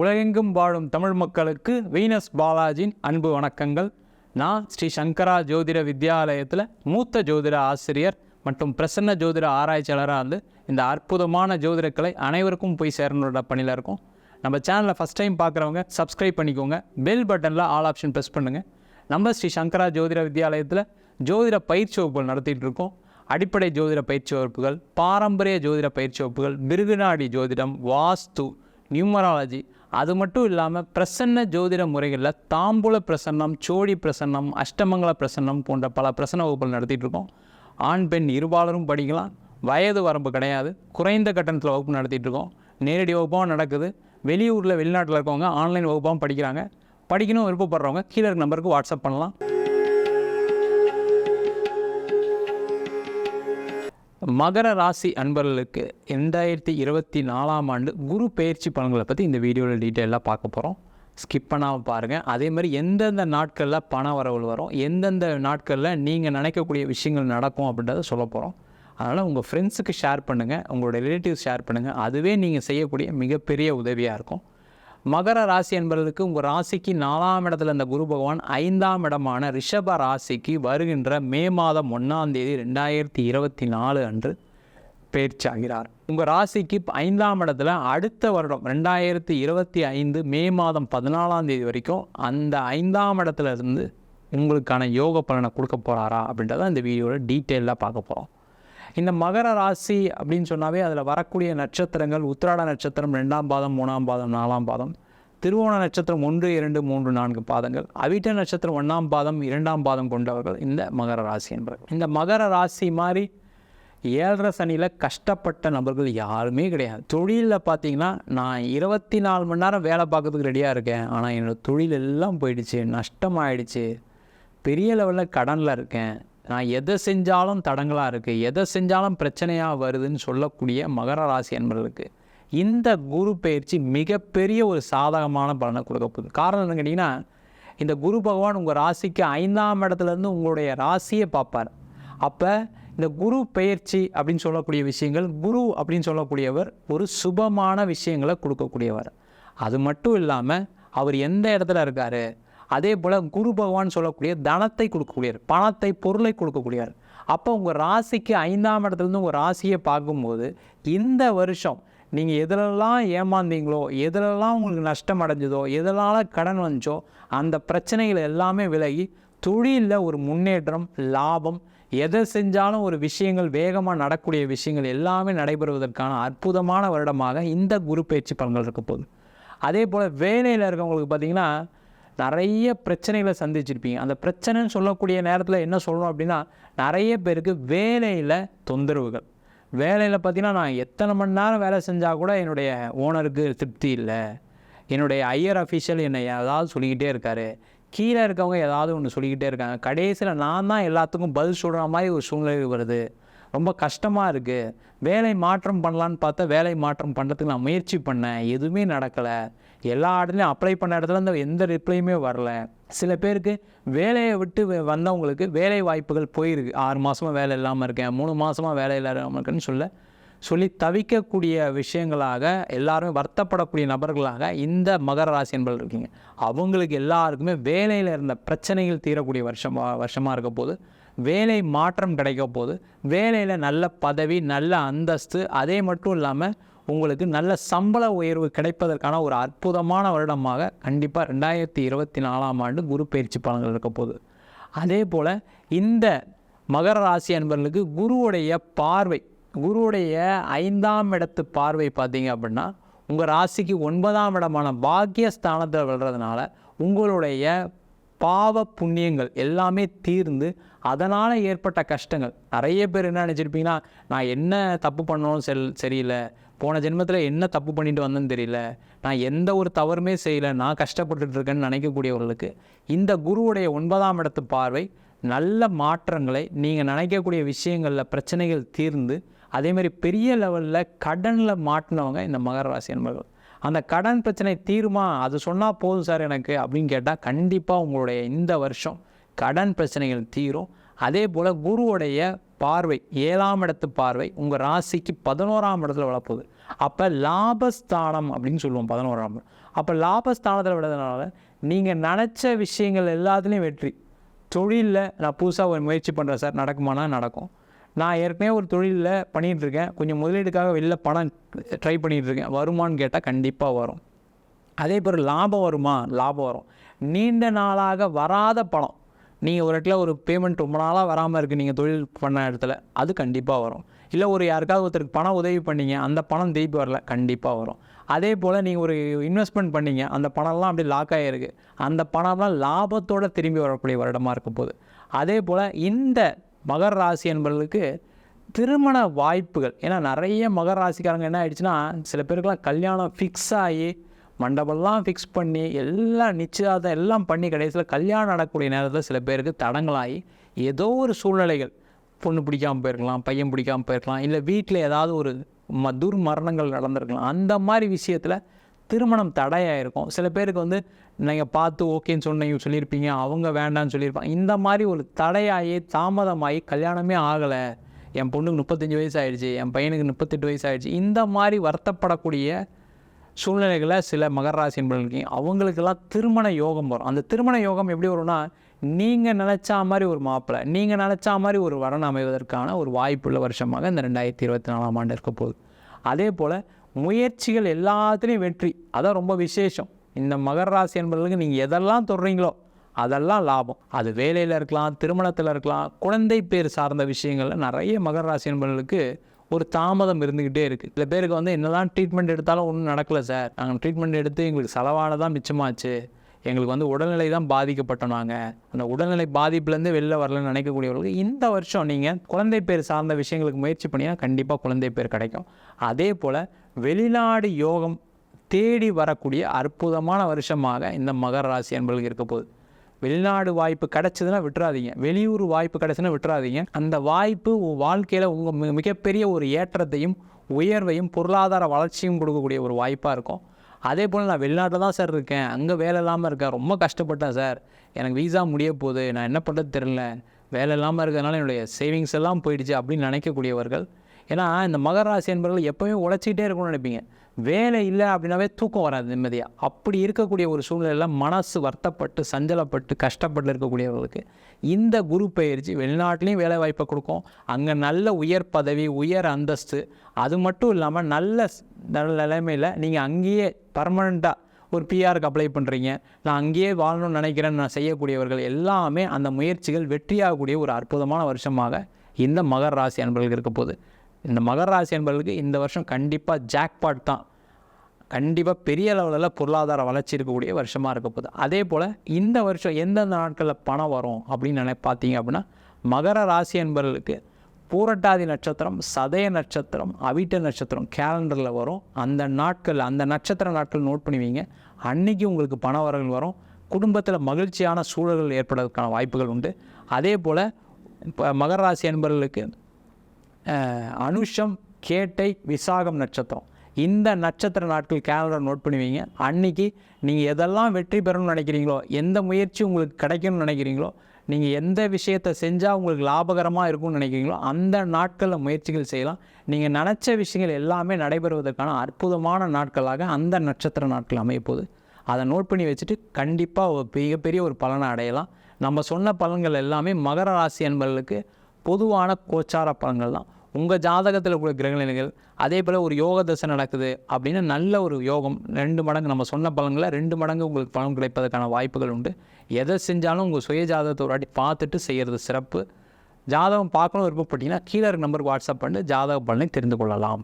உலகெங்கும் வாழும் தமிழ் மக்களுக்கு வீனஸ் பாலாஜியின் அன்பு வணக்கங்கள். நான் ஸ்ரீ சங்கரா ஜோதிட வித்யாலயத்தில் மூத்த ஜோதிட ஆசிரியர் மற்றும் பிரசன்ன ஜோதிட ஆராய்ச்சியாளராக இருந்து இந்த அற்புதமான ஜோதிடக்கலை அனைவருக்கும் போய் சேரணுன்ற பணியில் இருக்கும். நம்ம சேனலை ஃபஸ்ட் டைம் பார்க்குறவங்க சப்ஸ்கிரைப் பண்ணிக்கோங்க. பெல் பட்டனில் ஆல் ஆப்ஷன் ப்ரெஸ் பண்ணுங்கள் நம்ம ஸ்ரீ சங்கரா ஜோதிட வித்யாலயத்தில் ஜோதிட பயிற்சி வகுப்புகள் நடத்திட்டு இருக்கோம். அடிப்படை ஜோதிட பயிற்சி வகுப்புகள் பாரம்பரிய ஜோதிட பயிற்சி வகுப்புகள் மிருகுநாடி ஜோதிடம் வாஸ்து நியூமராலஜி அது மட்டும் இல்லாமல் பிரசன்ன ஜோதிட முறைகளில் தாம்பூல பிரசன்னம் சோழி பிரசன்னம் அஷ்டமங்கல பிரசன்னம் போன்ற பல பிரசன்ன வகுப்புகள் நடத்திட்டு இருக்கோம். ஆண் பெண் இருபாலரும் படிக்கலாம். வயது வரம்பு கிடையாது. குறைந்த கட்டணத்தில் வகுப்பு நடத்திட்டு இருக்கோம். நேரடி வகுப்பாகவும் நடக்குது. வெளியூரில் வெளிநாட்டில் இருக்கவங்க ஆன்லைன் வகுப்பாகவும் படிக்கிறாங்க. படிக்கணும் விருப்பப்படுறவங்க கீழே இருக்க நம்பருக்கு வாட்ஸ்அப் பண்ணலாம். மகர ராசி அன்பர்களுக்கு ரெண்டாயிரத்தி இருபத்தி நாலாம் ஆண்டு குரு பயிற்சி பலன்களை பற்றி இந்த வீடியோவில் டீட்டெயிலாக பார்க்க போகிறோம் ஸ்கிப் பண்ணாமல் பாருங்கள் அதே மாதிரி எந்தெந்த நாட்களில் பண வரவுகள் வரும் எந்தெந்த நாட்களில் நீங்கள் நினைக்கக்கூடிய விஷயங்கள் நடக்கும் அப்படின்றத சொல்ல போகிறோம் அதனால் உங்கள் ஃப்ரெண்ட்ஸுக்கு ஷேர் பண்ணுங்கள் உங்களோட ரிலேட்டிவ்ஸ் ஷேர் பண்ணுங்கள் அதுவே நீங்கள் செய்யக்கூடிய மிகப்பெரிய உதவியாக இருக்கும். மகர ராசி என்பதற்கு உங்கள் ராசிக்கு நாலாம் இடத்துல இந்த குரு பகவான் ஐந்தாம் இடமான ரிஷப ராசிக்கு வருகின்ற மே மாதம் ஒன்றாம் தேதி ரெண்டாயிரத்தி இருபத்தி நாலு அன்று பயிற்சியாகிறார் உங்கள் ராசிக்கு ஐந்தாம் இடத்துல அடுத்த வருடம் ரெண்டாயிரத்தி இருபத்தி ஐந்து மே மாதம் பதினாலாம் தேதி வரைக்கும் அந்த ஐந்தாம் இடத்துல இருந்து உங்களுக்கான யோக பலனை கொடுக்க போகிறாரா அப்படின்றத இந்த வீடியோவில் டீட்டெயிலாக பார்க்க போகிறோம் இந்த மகர ராசி அப்படின்னு சொன்னாவே அதில் வரக்கூடிய நட்சத்திரங்கள் உத்திராட நட்சத்திரம் ரெண்டாம் பாதம் மூணாம் பாதம் நாலாம் பாதம். திருவோண நட்சத்திரம் ஒன்று இரண்டு மூன்று நான்கு பாதங்கள். அவிட்ட நட்சத்திரம் ஒன்றாம் பாதம் இரண்டாம் பாதம் கொண்டவர்கள் இந்த மகர ராசி என்பது இந்த மகர ராசி மாதிரி ஏழரை சனியில் கஷ்டப்பட்ட நபர்கள் யாருமே கிடையாது. தொழிலில் பார்த்தீங்கன்னா நான் இருபத்தி நாலு மணி நேரம் வேலை பார்க்கறதுக்கு ரெடியாக இருக்கேன். ஆனால் என்னோடய தொழில் எல்லாம் போயிடுச்சு நஷ்டமாயிடுச்சு. பெரிய லெவலில் கடனில் இருக்கேன். நான் எதை செஞ்சாலும் தடங்களாக இருக்குது எதை செஞ்சாலும் பிரச்சனையாக வருதுன்னு சொல்லக்கூடிய மகர ராசி என்பவர்களுக்கு இந்த குரு பயிற்சி மிகப்பெரிய ஒரு சாதகமான பலனை கொடுக்க போகுது. காரணம் என்ன கேட்டிங்கன்னா இந்த குரு பகவான் உங்கள் ராசிக்கு ஐந்தாம் இடத்துலேருந்து உங்களுடைய ராசியை பார்ப்பார். அப்போ இந்த குரு பெயர்ச்சி அப்படின்னு சொல்லக்கூடிய விஷயங்கள் குரு அப்படின்னு சொல்லக்கூடியவர் ஒரு சுபமான விஷயங்களை கொடுக்கக்கூடியவர். அது மட்டும் இல்லாமல் அவர் எந்த இடத்துல இருக்கார்? அதே போல் குரு பகவான் சொல்லக்கூடிய தனத்தை கொடுக்கக்கூடியவர் பணத்தை பொருளை கொடுக்கக்கூடியவர். அப்போ உங்கள் ராசிக்கு ஐந்தாம் இடத்துலேருந்து உங்கள் ராசியை பார்க்கும்போது இந்த வருஷம் நீங்கள் எதிலெல்லாம் ஏமாந்தீங்களோ எதிலெல்லாம் உங்களுக்கு நஷ்டம் அடைஞ்சதோ எதனால் கடன் வந்துச்சோ அந்த பிரச்சனைகள் எல்லாமே விலகி தொழிலில் ஒரு முன்னேற்றம் லாபம் எதை செஞ்சாலும் ஒரு விஷயங்கள் வேகமாக நடக்கூடிய விஷயங்கள் எல்லாமே நடைபெறுவதற்கான அற்புதமான வருடமாக இந்த குரு பயிற்சி பலன்கள் இருக்க போகுது. அதே போல் வேலையில் இருக்கவங்களுக்கு பார்த்திங்கன்னா நிறைய பிரச்சனைகளை சந்திச்சிருப்பீங்க. அந்த பிரச்சனைன்னு சொல்லக்கூடிய நேரத்தில் என்ன சொல்லணும் அப்படின்னா நிறைய பேருக்கு வேலையில் தொந்தரவுகள். வேலையில் பார்த்தீங்கன்னா நான் எத்தனை மணி நேரம் வேலை செஞ்சால் கூட என்னுடைய ஓனருக்கு திருப்தி இல்லை. என்னுடைய ஐயர் அஃபீஷியல் என்னை ஏதாவது சொல்லிக்கிட்டே இருக்காரு. கீழே இருக்கவங்க ஏதாவது ஒன்று சொல்லிக்கிட்டே இருக்காங்க. கடைசியில் நான் தான் எல்லாத்துக்கும் பதில் சொல்கிற மாதிரி ஒரு சூழ்நிலை வருது. ரொம்ப கஷ்டமாக இருக்குது வேலை மாற்றம் பண்ணலான்னு பார்த்தா வேலை மாற்றம் பண்ணுறதுக்கு நான் முயற்சி பண்ணேன். எதுவுமே நடக்கலை. எல்லா இடத்துலையும் அப்ளை பண்ண இடத்துல அந்த எந்த ரிப்ளையுமே வரல. சில பேருக்கு வேலையை விட்டு வந்தவங்களுக்கு வேலை வாய்ப்புகள் போயிருக்கு. ஆறு மாதமாக வேலை இல்லாமல் இருக்கேன். மூணு மாதமாக வேலை இல்லாமல் இருக்கேன்னு சொல்ல சொல்லி தவிக்கக்கூடிய விஷயங்களாக எல்லாருமே வருத்தப்படக்கூடிய நபர்களாக இந்த மகர ராசி என்பது இருக்கீங்க. அவங்களுக்கு எல்லாருக்குமே வேலையில் இருந்த பிரச்சனைகள் தீரக்கூடிய வருஷமா வருஷமாக இருக்க போது வேலை மாற்றம் கிடைக்க போது வேலையில் நல்ல பதவி நல்ல அந்தஸ்து அதே மட்டும் இல்லாமல் உங்களுக்கு நல்ல சம்பள உயர்வு கிடைப்பதற்கான ஒரு அற்புதமான வருடமாக கண்டிப்பாக ரெண்டாயிரத்தி இருபத்தி நாலாம் ஆண்டு குரு பயிற்சி பலன்கள் இருக்க போகுது. அதே போல் இந்த மகர ராசி அன்பர்களுக்கு குருவுடைய பார்வை குருவுடைய ஐந்தாம் இடத்து பார்வை பார்த்தீங்க அப்படின்னா உங்கள் ராசிக்கு ஒன்பதாம் இடமான பாக்கியஸ்தானத்தில் விழுறதுனால உங்களுடைய பாவ புண்ணியங்கள் எல்லாமே தீர்ந்து அதனால் ஏற்பட்ட கஷ்டங்கள். நிறைய பேர் என்ன நினச்சிருப்பீங்கன்னா நான் என்ன தப்பு பண்ணணும் செல் சரியில்லை. போன ஜென்மத்தில் என்ன தப்பு பண்ணிட்டு வந்தேன்னு தெரியல. நான் எந்த ஒரு தவறுமே செய்யலை. நான் கஷ்டப்பட்டுட்டு இருக்கேன்னு நினைக்கக்கூடியவர்களுக்கு இந்த குருவுடைய ஒன்பதாம் இடத்து பார்வை நல்ல மாற்றங்களை நீங்கள் நினைக்கக்கூடிய விஷயங்களில் பிரச்சனைகள் தீர்ந்து அதேமாதிரி பெரிய லெவலில் கடனில் மாட்டினவங்க இந்த மகர ராசி என்பவர்கள் அந்த கடன் பிரச்சனை தீருமா? அது சொன்னால் போதும் சார் எனக்கு அப்படின்னு கேட்டால் கண்டிப்பாக உங்களுடைய இந்த வருஷம் கடன் பிரச்சனைகள் தீரும். அதே போல் குருவுடைய பார்வை ஏழாம் இடத்து பார்வை உங்கள் ராசிக்கு பதினோராம் இடத்துல வளர்ப்புது. அப்போ லாபஸ்தானம் அப்படின்னு சொல்லுவோம் பதினோராம் இடம். அப்போ லாபஸ்தானத்தில் விடுறதுனால நீங்கள் நினச்ச விஷயங்கள் எல்லாத்துலேயும் வெற்றி. தொழிலில் நான் புதுசாக ஒரு முயற்சி பண்ணுறேன் சார் நடக்குமானா நடக்கும். நான் ஏற்கனவே ஒரு தொழிலில் பண்ணிகிட்ருக்கேன் கொஞ்சம் முதலீடுக்காக வெளில பணம் ட்ரை பண்ணிகிட்ருக்கேன் வருமானு வருமான்னு கேட்டால் கண்டிப்பாக வரும். அதே போல் லாபம் வருமா? லாபம் வரும். நீண்ட நாளாக வராத பணம். நீங்கள் ஒரு இடத்துல ஒரு பேமெண்ட் ரொம்ப நாளாக வராமல் இருக்குது நீங்கள் தொழில் பண்ண இடத்துல அது கண்டிப்பாக வரும். இல்லை ஒரு யாருக்காவது ஒருத்தருக்கு பணம் உதவி பண்ணீங்க அந்த பணம் திருப்பி வரல கண்டிப்பாக வரும். அதே போல் நீங்கள் ஒரு இன்வெஸ்ட்மெண்ட் பண்ணீங்க அந்த பணம்லாம் அப்படியே லாக் ஆகிருக்கு அந்த பணம்லாம் லாபத்தோடு திரும்பி வரக்கூடிய வருடமாக இருக்கும் போகுது. அதே போல் இந்த மகர ராசி என்பவர்களுக்கு திருமண வாய்ப்புகள். ஏன்னா நிறைய மகர ராசிக்காரங்க என்ன ஆயிடுச்சுன்னா சில பேருக்குலாம் கல்யாணம் ஃபிக்ஸ் ஆகி மண்டபம்லாம் ஃபிக்ஸ் பண்ணி எல்லாம் நிச்சயதார்த்தம் எல்லாம் பண்ணி கடைசியில் கல்யாணம் நடக்கக்கூடிய நேரத்தில் சில பேருக்கு தடங்களாகி ஏதோ ஒரு சூழ்நிலைகள். பொண்ணு பிடிக்காமல் போயிருக்கலாம் பையன் பிடிக்காமல் போயிருக்கலாம் இல்லை வீட்டில் ஏதாவது ஒரு ம துர்மரணங்கள் நடந்திருக்கலாம். அந்த மாதிரி விஷயத்தில் திருமணம் தடையாயிருக்கும். சில பேருக்கு வந்து நீங்கள் பார்த்து ஓகேன்னு சொன்னீங்க சொல்லியிருப்பீங்க அவங்க வேண்டான்னு சொல்லியிருப்பாங்க. இந்த மாதிரி ஒரு தடையாகி தாமதமாகி கல்யாணமே ஆகலை. என் பொண்ணுக்கு முப்பத்தஞ்சு வயசு ஆயிடுச்சு என் பையனுக்கு முப்பத்தெட்டு வயசு ஆயிடுச்சு இந்த மாதிரி வருத்தப்படக்கூடிய சூழ்நிலைகளை சில மகர ராசி இருக்கீங்க அவங்களுக்கெல்லாம் திருமண யோகம் வரும். அந்த திருமண யோகம் எப்படி வரும்னா நீங்கள் நினச்சா மாதிரி ஒரு மாப்பிள்ளை நீங்கள் நினச்சா மாதிரி ஒரு வரன் அமைவதற்கான ஒரு வாய்ப்புள்ள வருஷமாக இந்த ரெண்டாயிரத்தி இருபத்தி நாலாம் ஆண்டு இருக்க போகுது. அதே போல் முயற்சிகள் எல்லாத்துலேயும் வெற்றி. அதான் ரொம்ப விசேஷம். இந்த மகர ராசி என்பவர்களுக்கு நீங்கள் எதெல்லாம் தொடுறீங்களோ அதெல்லாம் லாபம். அது வேலையில் இருக்கலாம் திருமணத்தில் இருக்கலாம் குழந்தை பேர் சார்ந்த விஷயங்களில் நிறைய மகர ராசி என்பவர்களுக்கு ஒரு தாமதம் இருந்துக்கிட்டே இருக்குது சில பேருக்கு வந்து என்னதான் ட்ரீட்மெண்ட் எடுத்தாலும் ஒன்றும் நடக்கலை சார். நாங்கள் ட்ரீட்மெண்ட் எடுத்து எங்களுக்கு செலவானதான் மிச்சமாச்சு. எங்களுக்கு வந்து உடல்நிலை தான் பாதிக்கப்பட்டோம் நாங்கள் அந்த உடல்நிலை பாதிப்புலேருந்து வெளில வரலன்னு நினைக்கக்கூடியவர்களுக்கு இந்த வருஷம் நீங்கள் குழந்தை பேர் சார்ந்த விஷயங்களுக்கு முயற்சி பண்ணினா கண்டிப்பாக குழந்தை பேர் கிடைக்கும். அதே போல் வெளிநாடு யோகம் தேடி வரக்கூடிய அற்புதமான வருஷமாக இந்த மகர ராசி என்பவர்களுக்கு இருக்க போகுது. வெளிநாடு வாய்ப்பு கிடச்சதுன்னா விட்டுறாதீங்க. வெளியூர் வாய்ப்பு கிடைச்சுன்னா விட்டுறாதீங்க. அந்த வாய்ப்பு வாழ்க்கையில் உங்கள் மிகப்பெரிய ஒரு ஏற்றத்தையும் உயர்வையும் பொருளாதார வளர்ச்சியும் கொடுக்கக்கூடிய ஒரு வாய்ப்பாக இருக்கும். அதே போல் நான் வெளிநாட்டில் தான் சார் இருக்கேன். அங்கே வேலை இல்லாமல் இருக்கேன். ரொம்ப கஷ்டப்பட்டேன் சார் எனக்கு வீசா முடிய போகுது. நான் என்ன பண்ணுறது தெரில வேலை இல்லாமல் இருக்கிறதுனால என்னுடைய சேவிங்ஸ் எல்லாம் போயிடுச்சு அப்படின்னு நினைக்கக்கூடியவர்கள் ஏன்னா இந்த மகர ராசி என்பவர்கள் எப்போவுமே உழைச்சிக்கிட்டே இருக்கணும்னு நினைப்பீங்க. வேலை இல்லை அப்படின்னாவே தூக்கம் வராது நிம்மதியாக அப்படி இருக்கக்கூடிய ஒரு சூழ்நிலையில் மனசு வருத்தப்பட்டு சஞ்சலப்பட்டு கஷ்டப்பட்டு இருக்கக்கூடியவர்களுக்கு இந்த குரு பயிற்சி வெளிநாட்டிலையும் வேலை வாய்ப்பை கொடுக்கும். அங்கே நல்ல உயர் பதவி உயர் அந்தஸ்து. அது மட்டும் இல்லாமல் நல்ல நல்ல நிலைமையில் நீங்கள் அங்கேயே பர்மனெண்ட்டாக ஒரு பிஆருக்கு அப்ளை பண்ணுறீங்க நான் அங்கேயே வாழணும்னு நினைக்கிறேன் நான் செய்யக்கூடியவர்கள் எல்லாமே அந்த முயற்சிகள் வெற்றியாகக்கூடிய ஒரு அற்புதமான வருஷமாக இந்த மகர ராசி அன்பர்களுக்கு இருக்க போகுது. இந்த மகர ராசி அன்பர்களுக்கு இந்த வருஷம் கண்டிப்பாக ஜாக்பாட் தான். கண்டிப்பாக பெரிய லெவலில் பொருளாதார வளர்ச்சி இருக்கக்கூடிய வருஷமாக இருக்க போகுது. அதே போல் இந்த வருஷம் எந்தெந்த நாட்களில் பணம் வரும் அப்படின்னு நினை பார்த்தீங்க அப்படின்னா மகர ராசி என்பவர்களுக்கு பூரட்டாதி நட்சத்திரம் சதய நட்சத்திரம் அவிட்ட நட்சத்திரம் கேலண்டரில் வரும். அந்த நாட்கள் அந்த நட்சத்திர நாட்கள் நோட் பண்ணுவீங்க அன்றைக்கி உங்களுக்கு பண வரவுகள் வரும். குடும்பத்தில் மகிழ்ச்சியான சூழல்கள் ஏற்படுறதுக்கான வாய்ப்புகள் உண்டு. அதே போல் இப்போ மகர ராசி என்பவர்களுக்கு அனுஷம் கேட்டை விசாகம் நட்சத்திரம். இந்த நட்சத்திர நாட்கள் கேலண்டர் நோட் பண்ணுவீங்க. அன்றைக்கி நீங்கள் எதெல்லாம் வெற்றி பெறணும்னு நினைக்கிறீங்களோ எந்த முயற்சி உங்களுக்கு கிடைக்கணும்னு நினைக்கிறீங்களோ நீங்கள் எந்த விஷயத்தை செஞ்சால் உங்களுக்கு லாபகரமாக இருக்கும்னு நினைக்கிறீங்களோ அந்த நாட்களில் முயற்சிகள் செய்யலாம். நீங்கள் நினச்ச விஷயங்கள் எல்லாமே நடைபெறுவதற்கான அற்புதமான நாட்களாக அந்த நட்சத்திர நாட்கள் அமையப்போகுது. அதை நோட் பண்ணி வச்சுட்டு கண்டிப்பாக ஒரு மிகப்பெரிய ஒரு பலனை அடையலாம். நம்ம சொன்ன பலன்கள் எல்லாமே மகர ராசி என்பவர்களுக்கு பொதுவான கோச்சார பலன்கள் தான் உங்கள் ஜாதகத்தில் கூட கிரகநிலைகள் அதே போல் ஒரு யோக தசை நடக்குது அப்படின்னு நல்ல ஒரு யோகம் ரெண்டு மடங்கு நம்ம சொன்ன பலன்களை ரெண்டு மடங்கு உங்களுக்கு பலன் கிடைப்பதற்கான வாய்ப்புகள் உண்டு. எதை செஞ்சாலும் உங்கள் சுய ஜாதகத்தை ஒரு வாட்டி பார்த்துட்டு செய்கிறது சிறப்பு. ஜாதகம் பார்க்கணும் விருப்பப்பட்டீங்கன்னா கீழே இருக்க நம்பருக்கு வாட்ஸ்அப் பண்ணி ஜாதக பலனை தெரிந்து கொள்ளலாம்.